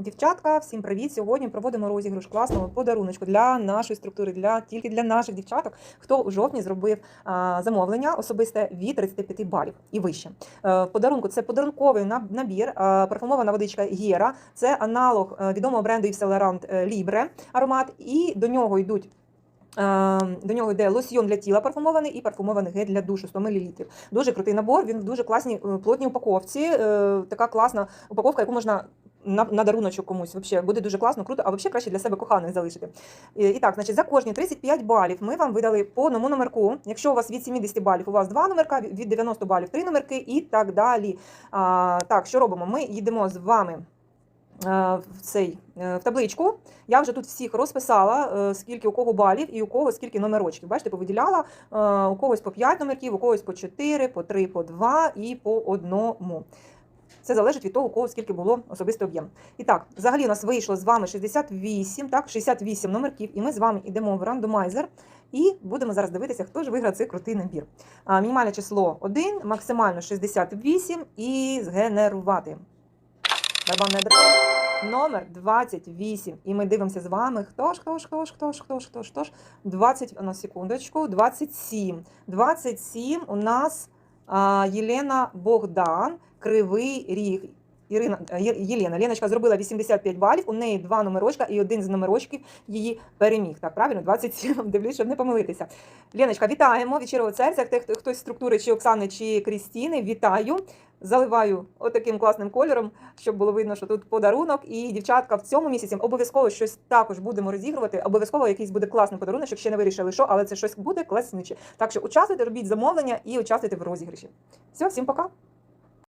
Дівчатка, всім привіт! Сьогодні проводимо розіграш класного подаруночку для нашої структури, для тільки для наших дівчаток, хто у жовтні зробив а, замовлення особисте від 35 балів і вище. Е, в подарунку це подарунковий набір, е, парфумована водичка Гєра, це аналог е, відомого бренду Yves Saint Laurent Libre аромат, і до нього йдуть. До нього йде лосьйон для тіла парфумований і парфумований гель для душу 100 мл. Дуже крутий набор. Він в дуже класній плотній упаковці. Така класна упаковка, яку можна на, на комусь. Вообще буде дуже класно, круто, а взагалі краще для себе коханих залишити. І, так, значить, за кожні 35 балів ми вам видали по одному номерку. Якщо у вас від 70 балів, у вас два номерка, від 90 балів три номерки і так далі. А, так, що робимо? Ми йдемо з вами. е, В цей е, в табличку я вже тут всіх розписала, е, скільки у кого балів і у кого скільки номерочків. Бачите, повиділяла у когось по 5 номерків, у когось по 4, по 3, по 2 і по одному. Це залежить від того, у кого скільки було особистий об'єм. І так, взагалі у нас вийшло з вами 68, так, 68 номерків, і ми з вами йдемо в рандомайзер і будемо зараз дивитися, хто ж виграв цей крутий набір. А, мінімальне число 1, максимально 68 і згенерувати. Номер 28. І ми дивимося з вами. Хто ж, хто ж, хто ж, хто ж, хто ж, хто ж, хто ж. 20, на секундочку, 27. 27 у нас Єлена Богдан, Кривий Ріг. Ірина е, Єлена. Леночка зробила 85 балів, у неї два номерочка, і один з номерочків її переміг. Так, правильно, 27. Дивлюсь, щоб не помилитися. Леночка, вітаємо від щирого серця. Хто- хто- Хтось з структури чи Оксани, чи Крістіни, вітаю. Заливаю отаким класним кольором, щоб було видно, що тут подарунок. І дівчатка в цьому місяці обов'язково щось також будемо розігрувати. Обов'язково якийсь буде класний подарунок, ще не вирішили, що, але це щось буде класниче. Так що участвуйте, робіть замовлення і участвуйте в розіграші. Все, всім пока.